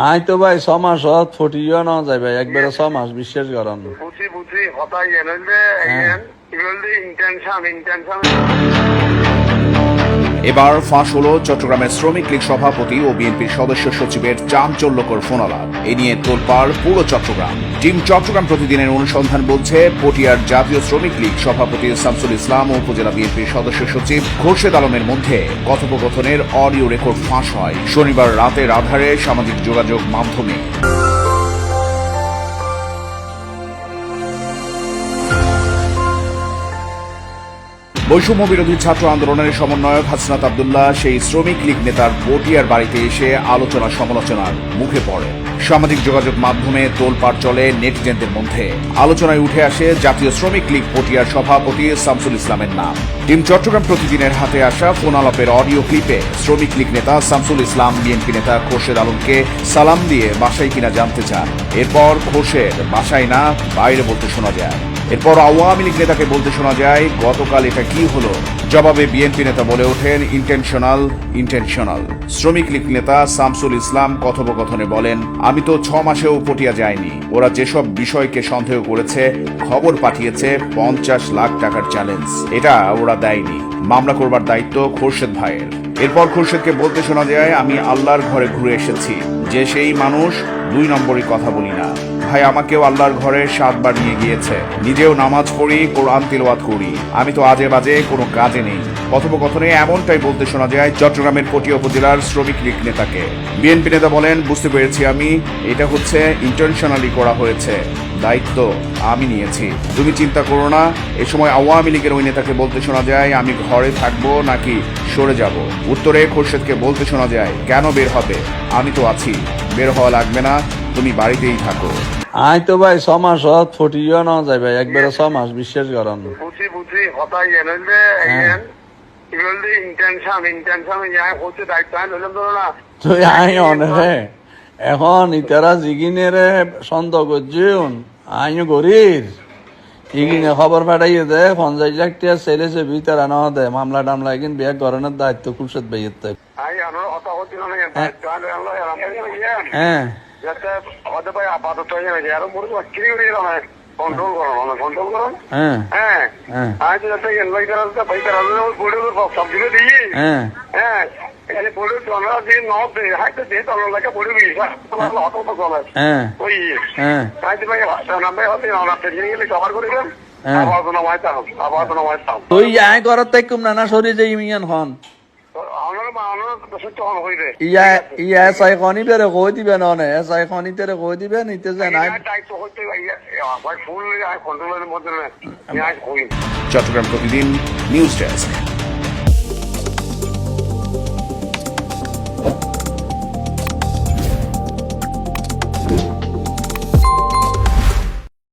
I তো ভাই ছ মাসত ফটিও ন যাই ভাই একবারে ছ মাস বিশ্বাস করেন বুঝি বুঝি হতাই। এনলে ইন্টেনশন ইন্টেনশন এবার ফাঁস হল চট্টগ্রামের শ্রমিক লীগ সভাপতি ও বিএনপির সদস্য সচিবের চাঞ্চল্যকর ফোনালাপ এ নিয়ে তোলপাড় পুরো চট্টগ্রাম। টিম চট্টগ্রাম প্রতিদিনের অনুসন্ধান বলছে, পটিয়ার জাতীয় শ্রমিক লীগ সভাপতি শামসুল ইসলাম ও উপজেলা বিএনপির সদস্য সচিব খোরশেদ আলমের মধ্যে কথোপকথনের অডিও রেকর্ড ফাঁস হয়। শনিবার রাতের আধারে সামাজিক যোগাযোগ মাধ্যমে। বৈষম্য বিরোধী ছাত্র আন্দোলনের সমন্বয়ক হাসনাত আবদুল্লাহ, সেই শ্রমিক লীগ নেতার বটিয়ার বাড়িতে এসে আলোচনা সমালোচনার মুখে পড়ে। সামাজিক যোগাযোগ মাধ্যমে তোলপাড় চলে নেটিজেনদের মধ্যে। আলোচনায় উঠে আসে জাতীয় শ্রমিক লীগ পটিয়ার সভাপতি শামসুল ইসলামের নাম। টিম চট্টগ্রাম প্রতিদিনের হাতে আসা ফোন আলাপের অডিও ক্লিপে শ্রমিক লীগ নেতা শামসুল ইসলাম, বিএনপি নেতা খোরশেদ আলমকে সালাম দিয়ে বাসায় কিনা জানতে চান। এরপর খোরশেদ, বাসায় না, বাইরে বলতে শোনা যায়। এরপর আওয়ামী লীগ নেতাকে বলতে শোনা যায়, গতকাল এটা কি হলো? জবাবে বিএনপি নেতা বলে ওঠেন, ইন্টেনশনাল ইন্টেনশনাল। শ্রমিক লীগ নেতা শামসুল ইসলাম কথোপকথনে বলেন আমি তো ছ মাসেও পটিয়া যায়নি ওরা যেসব বিষয়কে সন্দেহ করেছে, খবর পাঠিয়েছে পঞ্চাশ লাখ টাকার চ্যালেঞ্জ এটা ওরা দেয়নি। মামলা করবার দায়িত্ব খোরশেদ ভাইয়ের। এরপর খোরশেদকে বলতে শোনা যায়, আমি আল্লাহর ঘরে ঘুরে এসেছি। যে সেই মানুষ, দুই নম্বরই কথা বলি না। ভাই, আমাকেও আল্লাহর ঘরে সাতবার নিয়ে গিয়েছে। নিজেও নামাজ পড়ি, কোরআন তিলওয়াত করি। আমি তো আজে বাজে কোনো কাজে নেই। কথোপকথনে এমনটাই বলতে শোনা যায় চট্টগ্রামের পটিয়া উপজেলার শ্রমিক লীগ নেতাকে। বিএনপি নেতা বলেন, বুঝতে পেরেছি আমি, এটা হচ্ছে ইন্টারন্যাশনালি করা হয়েছে। দায়িত্ব আমি নিয়েছি। তুমি চিন্তা করো না, এ সময় আওয়ামী লীগের ওই নেতাকে বলতে শোনা যায়, আমি ঘরে থাকব নাকি সরে যাব। উত্তরে খোরশেদকে বলতে শোনা যায় কেন বের হবে? আমি তো আছি। বের হওয়া লাগবে না। তুমি বাড়িতেই থাকো। আই তো ভাই ছ মাসত ফটিও ন যাই ভাই একবারে ছ মাস বিশ্বাস করেন। বুঝি বুঝি হতাই এনলে। ইন্টেনশন ইন্টেনশন হচ্ছে দায়িত্ব আইন না। তুই আই অনেকে এখন ইতারা জিগিনেরে সন্দেহ করছুন আইও গরির। ইগিনে খবর পাঠাইয়ে দে পঞ্চাশ লাখ টিয়া ছেলে সে ভিতরে ন দে মামলা টামলা কিন বিয়ে করানোর দায়িত্ব খুরশেদ ভাইয়ের ইয়া হ্যাঁ। যাতে আমাদের ভাই আপাতত ইয়া আর মোর চাকরি করে দিলাম কন্ট্রোল করো না কন্ট্রোল করো। হ্যাঁ। হ্যাঁ। এখানে পড়ে চলা যে নদ হাইতে পড়ে গিয়ে অত তো চলে হ্যাঁ। ওই হ্যাঁ। হাইতে ভাই নামে হতে না ট্রেনিং গেলে কভার করে দেন। হ্যাঁ। তুই করার তাই কুম নানা সরি যে ইমিয়ান হন। আমার মা আমার দশটা তখন হইবে। ইয়া ইয়া এসআই খনি বেরে কই দিবে খনি তেরে কই নিতে না চট্টগ্রাম প্রতিদিন নিউজ ডেস্ক।